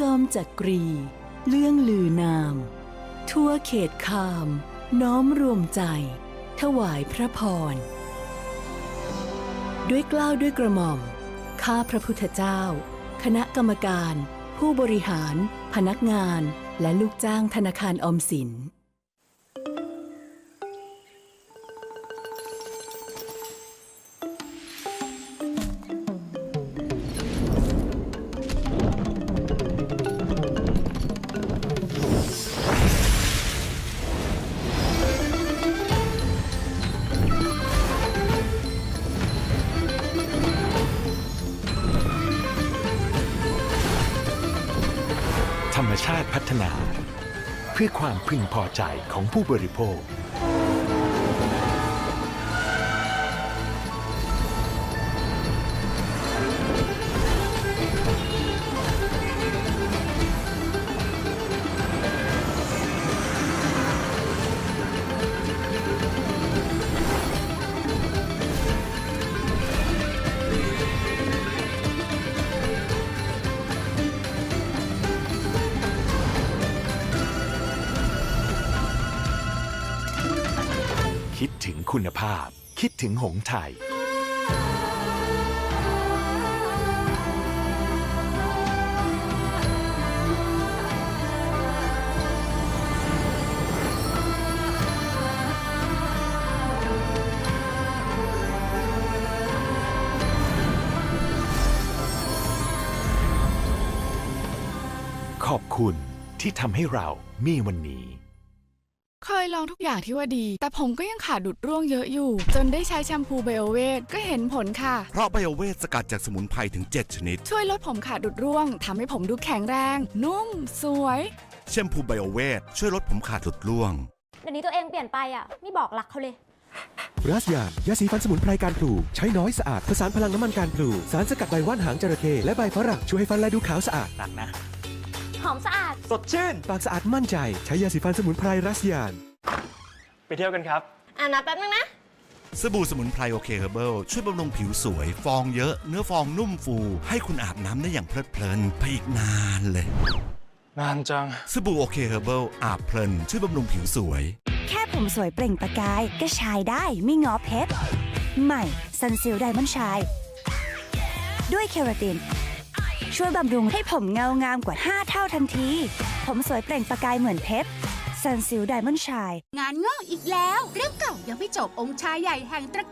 จอมจักรี เลื่องลือนาม ทั่วเขตคาม น้อมรวมใจ ถวายพระพร ด้วยกล้าวด้วยกระหม่อม ข้าพระพุทธเจ้า คณะกรรมการ ผู้บริหาร พนักงาน และลูกจ้างธนาคารออมสิน ชาติพัฒนา เพื่อความพึงพอใจของผู้บริโภค คิดถึงคุณภาพ คิดถึงหงไทย ขอบคุณที่ทำให้เรามีวันนี้ เคยลองทุกอย่างที่ว่าดี แต่ผมก็ยังขาดดุดร่วงเยอะอยู่ จนได้ใช้แชมพูไบโอเวทก็เห็นผลค่ะ เพราะไบโอเวทสกัดจากสมุนไพรถึง 7 ชนิด ช่วยลดผมขาดดุดร่วงทำให้ผมดูแข็งแรง นุ่ม สวย แชมพูไบโอเวทช่วยลดผมขาดหลุดร่วง เดี๋ยวนี้ตัวเองเปลี่ยนไปอะ ไม่บอกรักเขาเลยรัสยานยาสีฟันสมุนไพรการพลูใช้น้อยสะอาดผสานพลังน้ำมันการพลูสารสกัดใบว่านหางจระเข้และใบฝรั่งช่วยให้ฟันและดูขาวสะอาดหอมสะอาด สดชื่น ปากสะอาดมั่นใจ ใช้ยาสีฟันสมุนไพรรัสยาน ไปเที่ยวกันครับ อ่านะแป๊บนึงนะ สบู่สมุนไพรโอเคเฮอร์เบิลช่วยบำรุงผิวสวย ฟองเยอะ เนื้อฟองนุ่มฟู ให้คุณอาบน้ำได้อย่างเพลิดเพลินไปอีกนานเลย นานจัง สบู่โอเคเฮอร์เบิลอาบเพลิน ช่วยบำรุงผิวสวย แค่ผมสวยเปล่งประกายก็ชายได้ไม่งอเพชรใหม่ซันซิลไดมอนชาย ด้วยเคราติน ช่วยบำรุงให้ผมเงางามกว่า 5 เท่าทันที ผมสวยเปล่งประกายเหมือนเพชรซันซิลไดมอนชาย งานงอกอีกแล้ว เรื่องเก่ายังไม่จบองค์ชายใหญ่แห่งตระ